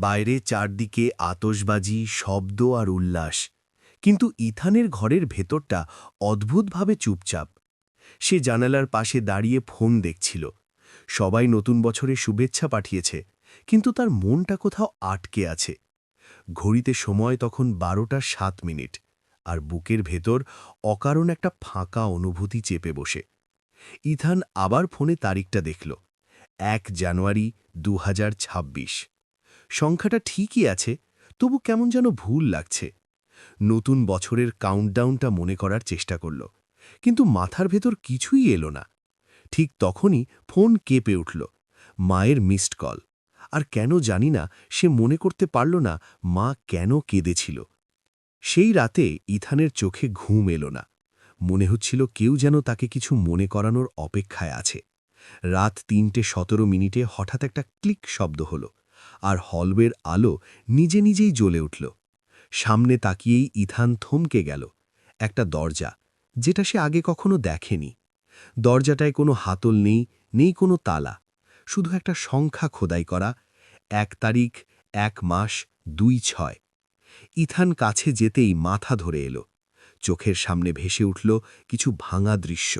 বাইরে চারদিকে আতসবাজি শব্দ আর উল্লাস। কিন্তু ইথানের ঘরের ভেতরটা অদ্ভুতভাবে চুপচাপ। সে জানালার পাশে দাঁড়িয়ে ফোন দেখছিল। সবাই নতুন বছরে শুভেচ্ছা পাঠিয়েছে, কিন্তু তার মনটা কোথাও আটকে আছে। ঘড়িতে সময় তখন বারোটা সাত মিনিট, আর বুকের ভেতর অকারণ একটা ফাঁকা অনুভূতি চেপে বসে। ইথান আবার ফোনে তারিখটা দেখল, এক জানুয়ারি দু হাজার ছাব্বিশ। সংখ্যাটা ঠিকই আছে, তবু কেমন যেন ভুল লাগছে। নতুন বছরের কাউন্টডাউনটা মনে করার চেষ্টা করল, কিন্তু মাথার ভেতর কিছুই এলো না। ঠিক তখনই ফোন কেঁপে উঠল, মায়ের মিসড কল আর কেন জানি না, সে মনে করতে পারল না মা কেন কেঁদেছিল। সেই রাতে ইথানের চোখে ঘুম এলো না, মনে হচ্ছিল কেউ যেন তাকে কিছু মনে করানোর অপেক্ষায় আছে। রাত তিনটে সতেরো মিনিটে হঠাৎ একটা ক্লিক শব্দ হলো আর হলওয়ের আলো নিজে নিজেই জ্বলে উঠল। সামনে তাকিয়েই ইথান থমকে গেল, একটা দরজা, যেটা সে আগে কখনো দেখেনি। দরজাটায় কোনো হাতল নেই নেই কোনো তালা, শুধু একটা সংখ্যা খোদাই করা, এক তারিখ, এক মাস, দুই ছয়। ইথান কাছে যেতেই মাথা ধরে এলো। চোখের সামনে ভেসে উঠল কিছু ভাঙা দৃশ্য।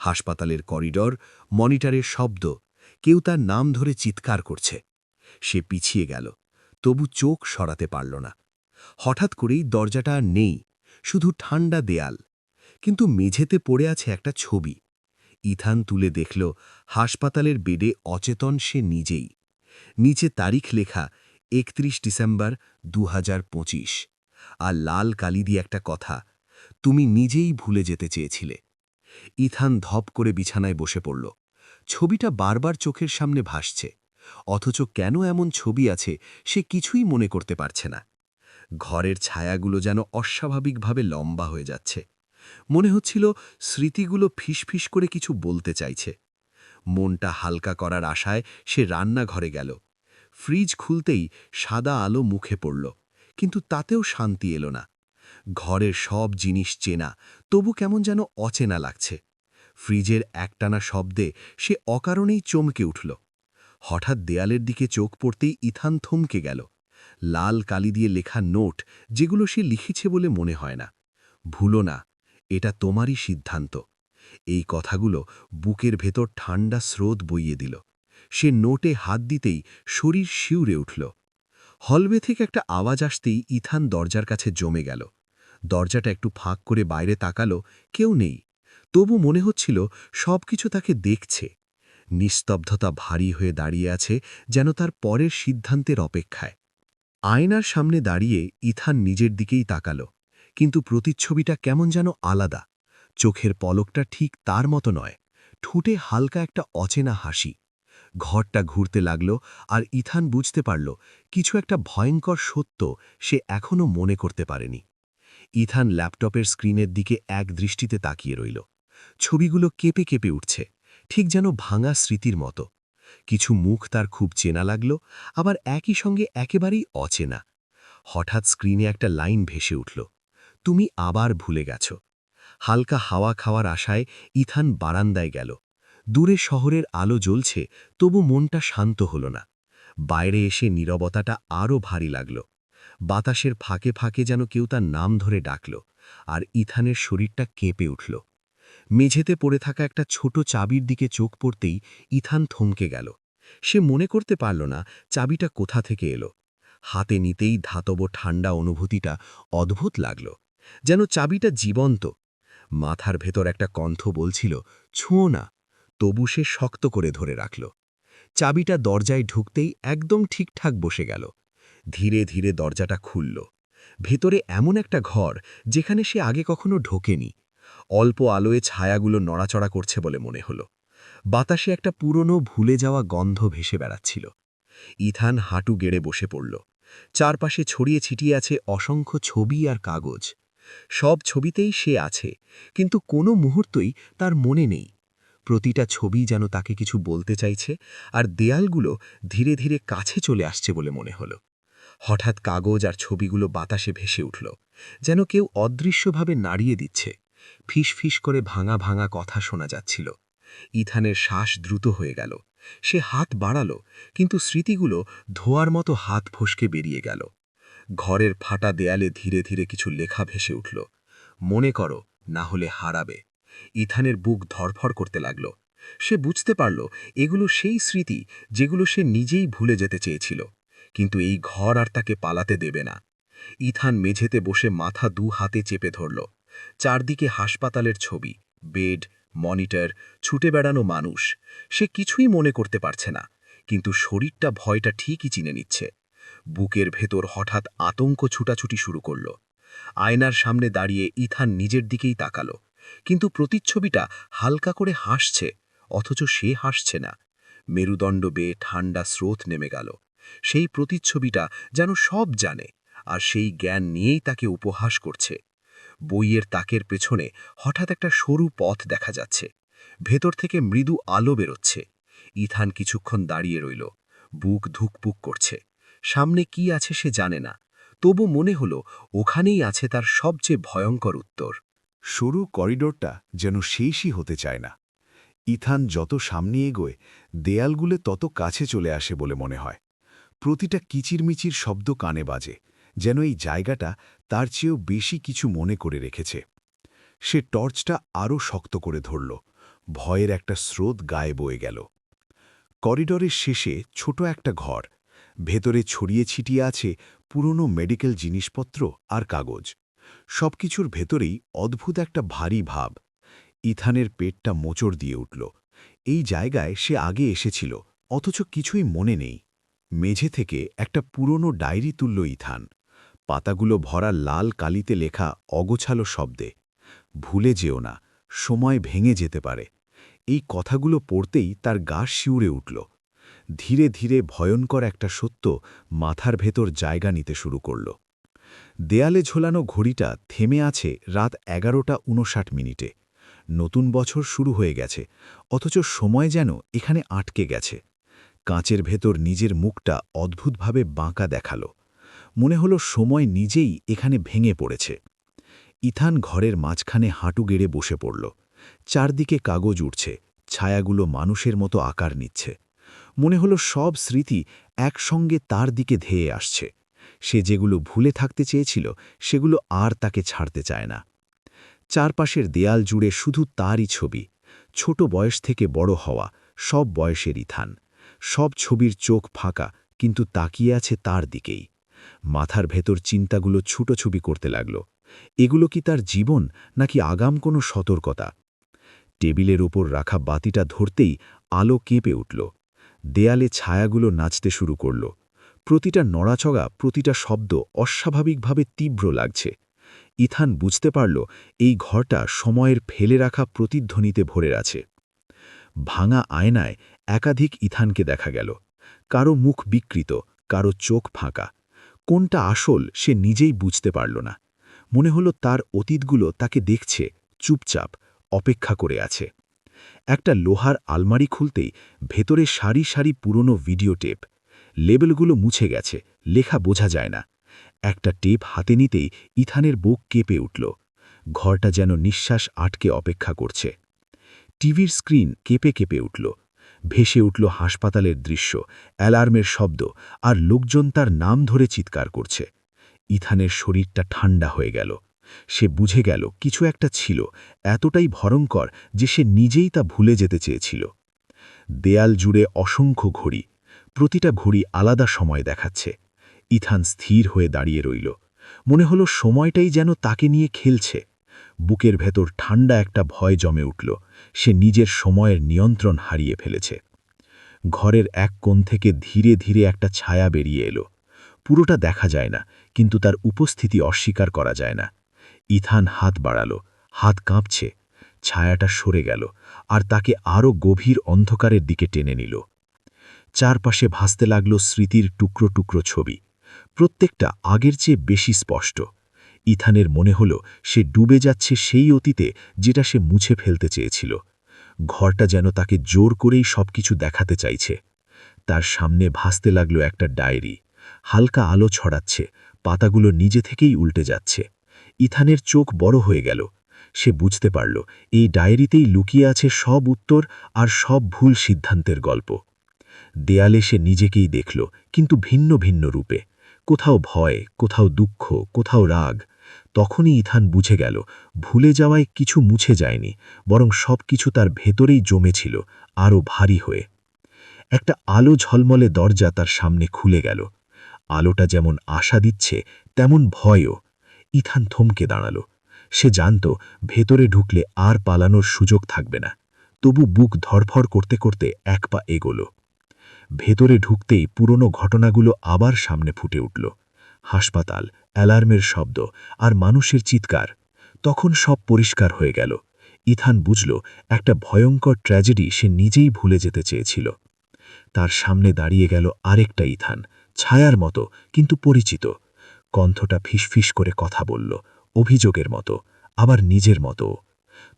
হাসপাতালের করিডর, মনিটরের শব্দ, কেউ তার নাম ধরে চিৎকার করছে। সে পিছিয়ে গেল। তবু চোখ সরাতে পারল না। হঠাৎ করেই দরজাটা আর নেই, শুধু ঠান্ডা দেয়াল। কিন্তু মেঝেতে পড়ে আছে একটা ছবি। ইথান তুলে দেখল, হাসপাতালের বেডে অচেতন সে নিজেই। নিচে তারিখ লেখা, একত্রিশ ডিসেম্বর দু হাজার পঁচিশ। আর লাল কালি দিয়ে একটা কথা, তুমি নিজেই ভুলে যেতে চেয়েছিলে। ইথান ধপ করে বিছানায় বসে পড়ল। ছবিটা বারবার চোখের সামনে ভাসছে। অথচ কেন এমন ছবি আছে সে কিছুই মনে করতে পারছে না। ঘরের ছায়াগুলো যেন অস্বাভাবিকভাবে লম্বা হয়ে যাচ্ছে। মনে হচ্ছিল স্মৃতিগুলো ফিসফিস করে কিছু বলতে চাইছে। মনটা হালকা করার আশায় সে রান্নাঘরে গেল। ফ্রিজ খুলতেই সাদা আলো মুখে পড়ল, কিন্তু তাতেও শান্তি এলো না। ঘরের সব জিনিস চেনা, তবু কেমন যেন অচেনা লাগছে। ফ্রিজের একটানা শব্দে সে অকারণেই চমকে উঠল। হঠাৎ দেয়ালের দিকে চোখ পড়তেই ইথান থমকে গেল। লাল কালি দিয়ে লেখা নোট, যেগুলো সে লিখেছে বলে মনে হয় না। ভুলো না, এটা তোমারই সিদ্ধান্ত। এই কথাগুলো বুকের ভেতর ঠান্ডা স্রোত বইয়ে দিল। সে নোটে হাত দিতেই শরীর শিউরে উঠল। হলওয়ে থেকে একটা আওয়াজ আসতেই ইথান দরজার কাছে জমে গেল। দরজাটা একটু ফাঁক করে বাইরে তাকালো, কেউ নেই। তবু মনে হচ্ছিল সব কিছু তাকে দেখছে। নিস্তব্ধতা ভারী হয়ে দাঁড়িয়ে আছে যেন তার পরের সিদ্ধান্তের অপেক্ষায়। আয়নার সামনে দাঁড়িয়ে ইথান নিজের দিকেই তাকাল, কিন্তু প্রতিচ্ছবিটা কেমন যেন আলাদা। চোখের পলকটা ঠিক তার মতো নয়, ঠুটে হালকা একটা অচেনা হাসি। ঘরটা ঘুরতে লাগল আর ইথান বুঝতে পারল, কিছু একটা ভয়ঙ্কর সত্য সে এখনও মনে করতে পারেনি। ইথান ল্যাপটপের স্ক্রিনের দিকে এক দৃষ্টিতে তাকিয়ে রইল। ছবিগুলো কেঁপে কেঁপে উঠছে। ঠিক যেন ভাঙা স্মৃতির মতো। কিছু মুখ তার খুব চেনা লাগল, আবার একই সঙ্গে একেবারেই অচেনা। হঠাৎ স্ক্রিনে একটা লাইন ভেসে উঠল, তুমি আবার ভুলে গেছ। হালকা হাওয়া খাওয়ার আশায় ইথান বারান্দায় গেল। দূরে শহরের আলো জ্বলছে, তবু মনটা শান্ত হল না। বাইরে এসে নীরবতাটা আরও ভারী লাগল। বাতাসের ফাঁকে ফাঁকে যেন কেউ তার নাম ধরে ডাকল, আর ইথানের শরীরটা কেঁপে উঠল। মেঝেতে পড়ে থাকা একটা ছোট চাবির দিকে চোখ পড়তেই ইথান থমকে গেল। সে মনে করতে পারল না চাবিটা কোথা থেকে এলো। হাতে নিতেই ধাতব ঠান্ডা অনুভূতিটা অদ্ভুত লাগল, যেন চাবিটা জীবন্ত। মাথার ভেতর একটা কণ্ঠ বলছিল, ছুঁয়ো না। তবু সে শক্ত করে ধরে রাখল। চাবিটা দরজায় ঢুকতেই একদম ঠিকঠাক বসে গেল। ধীরে ধীরে দরজাটা খুলল। ভেতরে এমন একটা ঘর, যেখানে সে আগে কখনো ঢোকেনি। অল্প আলোয় ছায়াগুলো নড়াচড়া করছে বলে মনে হল। বাতাসে একটা পুরনো ভুলে যাওয়া গন্ধ ভেসে বেড়াচ্ছিল। ইথান হাঁটু গেড়ে বসে পড়ল। চারপাশে ছড়িয়ে ছিটিয়ে আছে অসংখ্য ছবি আর কাগজ। সব ছবিতেই সে আছে, কিন্তু কোনো মুহূর্তই তার মনে নেই। প্রতিটা ছবি যেন তাকে কিছু বলতে চাইছে আর দেয়ালগুলো ধীরে ধীরে কাছে চলে আসছে বলে মনে হল। হঠাৎ কাগজ আর ছবিগুলো বাতাসে ভেসে উঠল, যেন কেউ অদৃশ্যভাবে নাড়িয়ে দিচ্ছে। ফিস ফিস করে ভাঙা ভাঙা কথা শোনা যাচ্ছিল। ইথানের শ্বাস দ্রুত হয়ে গেল। সে হাত বাড়ালো, কিন্তু স্মৃতিগুলো ধোয়ার মতো হাত ফসকে বেরিয়ে গেল। ঘরের ফাটা দেয়ালে ধীরে ধীরে কিছু লেখা ভেসে উঠল। মনে করো, না হলে হারাবে। ইথানের বুক ধরফর করতে লাগল। সে বুঝতে পারল, এগুলো সেই স্মৃতি যেগুলো সে নিজেই ভুলে যেতে চেয়েছিল। কিন্তু এই ঘর আর তাকে পালাতে দেবে না। ইথান মেঝেতে বসে মাথা দু হাতে চেপে ধরল। চারদিকে হাসপাতালের ছবি, বেড, মনিটর, ছুটে বেড়ানো মানুষ। সে কিছুই মনে করতে পারছে না, কিন্তু শরীরটা ভয়টা ঠিকই চিনে নিচ্ছে। বুকের ভেতর হঠাৎ আতঙ্ক ছুটাছুটি শুরু করল। আয়নার সামনে দাঁড়িয়ে ইথান নিজের দিকেই তাকালো, কিন্তু প্রতিচ্ছবিটা হালকা করে হাসছে, অথচ সে হাসছে না। মেরুদণ্ড বেয়ে ঠান্ডা স্রোত নেমে গেল। সেই প্রতিচ্ছবিটা যেন সব জানে, আর সেই জ্ঞান নিয়েই তাকে উপহাস করছে। বইয়ের তাকের পেছনে হঠাৎ একটা সরু পথ দেখা যাচ্ছে। ভেতর থেকে মৃদু আলো বেরোচ্ছে। ইথান কিছুক্ষণ দাঁড়িয়ে রইল। বুক ধুকপুক করছে। সামনে কি আছে সে জানে না। তবু মনে হলো, ওখানেই আছে তার সবচেয়ে ভয়ঙ্কর উত্তর। সরু করিডোরটা যেন শেষই হতে চায় না। ইথান যত সামনে এগোয়, দেয়ালগুলো তত কাছে চলে আসে বলে মনে হয়। প্রতিটা কিচিরমিচির শব্দ কানে বাজে। যেন এই জায়গাটা তার চেয়েও বেশি কিছু মনে করে রেখেছে। সে টর্চটা আরও শক্ত করে ধরল। ভয়ের একটা স্রোত গায়ে বয়ে গেল। করিডরের শেষে ছোট একটা ঘর। ভেতরে ছড়িয়ে ছিটিয়ে আছে পুরনো মেডিকেল জিনিসপত্র আর কাগজ। সবকিছুর ভেতরেই অদ্ভুত একটা ভারী ভাব। ইথানের পেটটা মোচড় দিয়ে উঠল। এই জায়গায় সে আগে এসেছিল, অথচ কিছুই মনে নেই। মেঝে থেকে একটা পুরনো ডায়েরি তুলল ইথান। পাতাগুলো ভরা লাল কালিতে লেখা অগোছালো শব্দে, ভুলে যেও না, সময় ভেঙে যেতে পারে। এই কথাগুলো পড়তেই তার গা শিউরে উঠল। ধীরে ধীরে ভয়ঙ্কর একটা সত্য মাথার ভেতর জায়গা নিতে শুরু করল। দেয়ালে ঝোলানো ঘড়িটা থেমে আছে রাত এগারোটা উনষাট মিনিটে। নতুন বছর শুরু হয়ে গেছে, অথচ সময় যেন এখানে আটকে গেছে। কাঁচের ভেতর নিজের মুখটা অদ্ভুতভাবে বাঁকা দেখাল। মনে হলো সময় নিজেই এখানে ভেঙে পড়েছে। ইথান ঘরের মাঝখানে হাঁটু গেড়ে বসে পড়ল। চারদিকে কাগজ উঠছে, ছায়াগুলো মানুষের মতো আকার নিচ্ছে। মনে হলো সব স্মৃতি একসঙ্গে তার দিকে ধেয়ে আসছে। সে যেগুলো ভুলে থাকতে চেয়েছিল, সেগুলো আর তাকে ছাড়তে চায় না। চারপাশের দেয়াল জুড়ে শুধু তারই ছবি। ছোট বয়স থেকে বড় হওয়া, সব বয়সের ইথান। সব ছবির চোখ ফাঁকা, কিন্তু তাকিয়ে আছে তার দিকেই। মাথার ভেতর চিন্তাগুলো ছুটোছুবি করতে লাগল। এগুলো কি তার জীবন, নাকি আগাম কোনো সতর্কতা? টেবিলের ওপর রাখা বাতিটা ধরতেই আলো কেঁপে উঠল। দেয়ালে ছায়াগুলো নাচতে শুরু করল। প্রতিটা নড়াচড়া, প্রতিটা শব্দ অস্বাভাবিকভাবে তীব্র লাগছে। ইথান বুঝতে পারল, এই ঘরটা সময়ের ফেলে রাখা প্রতিধ্বনিতে ভরে আছে। ভাঙা আয়নায় একাধিক ইথানকে দেখা গেল। কারও মুখ বিকৃত, কারও চোখ ফাঁকা। কোনটা আসল সে নিজেই বুঝতে পারল না। মনে হলো তার অতীতগুলো তাকে দেখছে, চুপচাপ, অপেক্ষা করে আছে। একটা লোহার আলমারি খুলতেই ভেতরে সারি সারি পুরনো ভিডিও টেপ। লেবেলগুলো মুছে গেছে, লেখা বোঝা যায় না। একটা টেপ হাতে নিতেই ইথানের বুক কেঁপে উঠল। ঘরটা যেন নিঃশ্বাস আটকে অপেক্ষা করছে। টিভির স্ক্রিন কেঁপে কেঁপে উঠল। ভেসে উঠল হাসপাতালের দৃশ্য, অ্যালার্মের শব্দ, আর লোকজন তার নাম ধরে চিৎকার করছে। ইথানের শরীরটা ঠান্ডা হয়ে গেল। সে বুঝে গেল কিছু একটা ছিল, এতটাই ভয়ঙ্কর যে সে নিজেই তা ভুলে যেতে চেয়েছিল। দেয়াল জুড়ে অসংখ্য ঘড়ি, প্রতিটা ঘড়ি আলাদা সময় দেখাচ্ছে। ইথান স্থির হয়ে দাঁড়িয়ে রইল। মনে হলো সময়টাই যেন তাকে নিয়ে খেলছে। বুকের ভেতর ঠান্ডা একটা ভয় জমে উঠল। সে নিজের সময়ের নিয়ন্ত্রণ হারিয়ে ফেলেছে। ঘরের এক কোণ থেকে ধীরে ধীরে একটা ছায়া বেরিয়ে এলো। পুরোটা দেখা যায় না, কিন্তু তার উপস্থিতি অস্বীকার করা যায় না। ইথান হাত বাড়ালো, হাত কাঁপছে, ছায়াটা সরে গেল, আর তাকে আরও গভীর অন্ধকারের দিকে টেনে নিল। চারপাশে ভাসতে লাগল স্মৃতির টুকরো টুকরো ছবি। প্রত্যেকটা আগের চেয়ে বেশি স্পষ্ট। ইথানের মনে হল সে ডুবে যাচ্ছে সেই অতীতে যেটা সে মুছে ফেলতে চেয়েছিল। ঘরটা যেন তাকে জোর করেই সবকিছু দেখাতে চাইছে। তার সামনে ভাসতে লাগল একটা ডায়েরি। হালকা আলো ছড়াচ্ছে, পাতাগুলো নিজে থেকেই উল্টে যাচ্ছে। ইথানের চোখ বড় হয়ে গেল। সে বুঝতে পারল, এই ডায়েরিতেই লুকিয়ে আছে সব উত্তর আর সব ভুল সিদ্ধান্তের গল্প। দেয়ালে সে নিজেকেই দেখল, কিন্তু ভিন্ন ভিন্ন রূপে। কোথাও ভয়, কোথাও দুঃখ, কোথাও রাগ তখনই ইথান বুঝে গেল, ভুলে যাওয়ায় কিছু মুছে যায়নি, বরং সব কিছু তার ভেতরেই জমেছিল, আরও ভারী হয়ে। একটা আলো ঝলমলে দরজা তার সামনে খুলে গেল। আলোটা যেমন আশা দিচ্ছে, তেমন ভয়ও। ইথান থমকে দাঁড়াল। সে জানত, ভেতরে ঢুকলে আর পালানোর সুযোগ থাকবে না। তবু বুক ধরফর করতে করতে এক পা এগোল। ভেতরে ঢুকতেই পুরনো ঘটনাগুলো আবার সামনে ফুটে উঠল। হাসপাতাল, অ্যালার্মের শব্দ আর মানুষের চিৎকার। তখন সব পরিষ্কার হয়ে গেল। ইথান বুঝল, একটা ভয়ঙ্কর ট্র্যাজেডি সে নিজেই ভুলে যেতে চেয়েছিল। তার সামনে দাঁড়িয়ে গেল আরেকটা ইথান, ছায়ার মতো, কিন্তু পরিচিত। কণ্ঠটা ফিসফিস করে কথা বলল, অভিযোগের মতো, আবার নিজের মতো।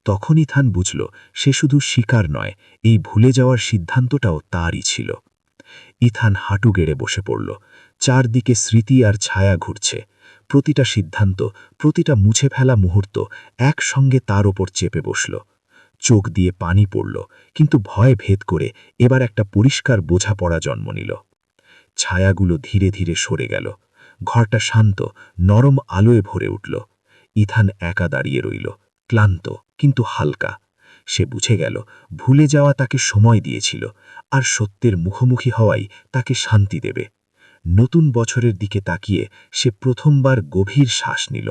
তখন ইথান বুঝল, সে শুধু শিকার নয়, এই ভুলে যাওয়ার সিদ্ধান্তটাও তারই ছিল। ইথান হাঁটু গেড়ে বসে পড়ল চারদিকে স্মৃতি আর ছায়া ঘুরছে। প্রতিটা সিদ্ধান্ত, প্রতিটা মুছে ফেলা মুহূর্ত একসঙ্গে তার ওপর চেপে বসল। চোখ দিয়ে পানি পড়ল, কিন্তু ভয় ভেদ করে এবার একটা পরিষ্কার বোঝাপড়া জন্ম নিল। ছায়াগুলো ধীরে ধীরে সরে গেল। ঘরটা শান্ত, নরম আলোয় ভরে উঠল। ইথান একা দাঁড়িয়ে রইল, ক্লান্ত, কিন্তু হালকা। সে বুঝে গেল, ভুলে যাওয়া তাকে সময় দিয়েছিল, আর সত্যের মুখোমুখি হওয়াই তাকে শান্তি দেবে। নতুন বছরের দিকে তাকিয়ে সে প্রথমবার গভীর শ্বাস নিল।